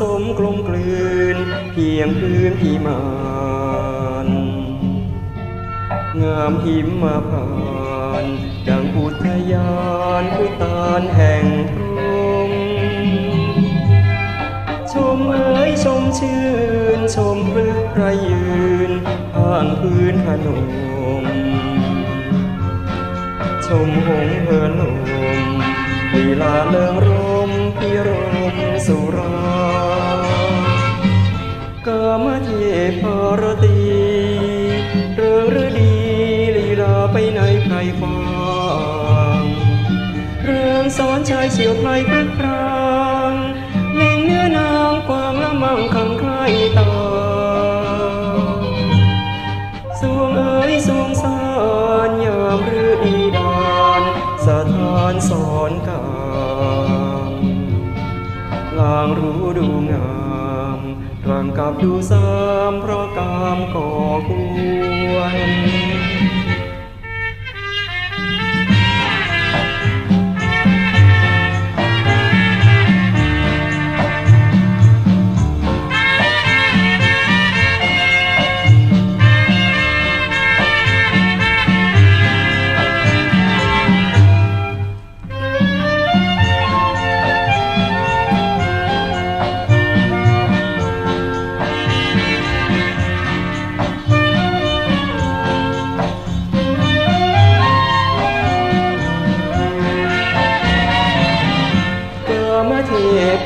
สมกลมกลืน เพียงพื้นพิมานงามหิมมาผ่านดังอุทยานพุตานแห่งพรมชมเอ๋ยชมชื่น ชมพฤกษ์ไรยืนผ่านพื้นพนมชมหงเหินลมลีลาเลิง พรตีเริงฤดีลีลาไปในไพรฟางเรื่องสอนชายเฉียวไพรพรึกพรางเล่งเนื้อนางกวางละมั่งคังใครตาสวงเอ๋ยสวงสารยามฤดีดานสถานสอนกามลางรู้ดูงาม รังกับดูสามเพราะกามก่อกู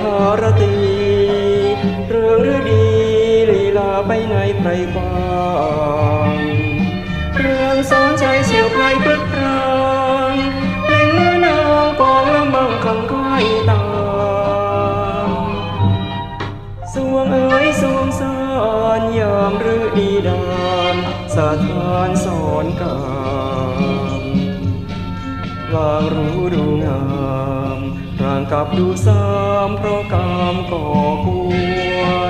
พารตีเรื่องฤดีลีลาไปในไพรฟางเรื่องสอนใจเสียวไพรพรึกรางเล่งเนื้อนางกองละมังคังใกล้ตามสวงเอ๋ยสวงสารยามฤดีดานสถานสอนกามลางรู้ดูงาม กับดูซ้ำเพราะกามก่อกวน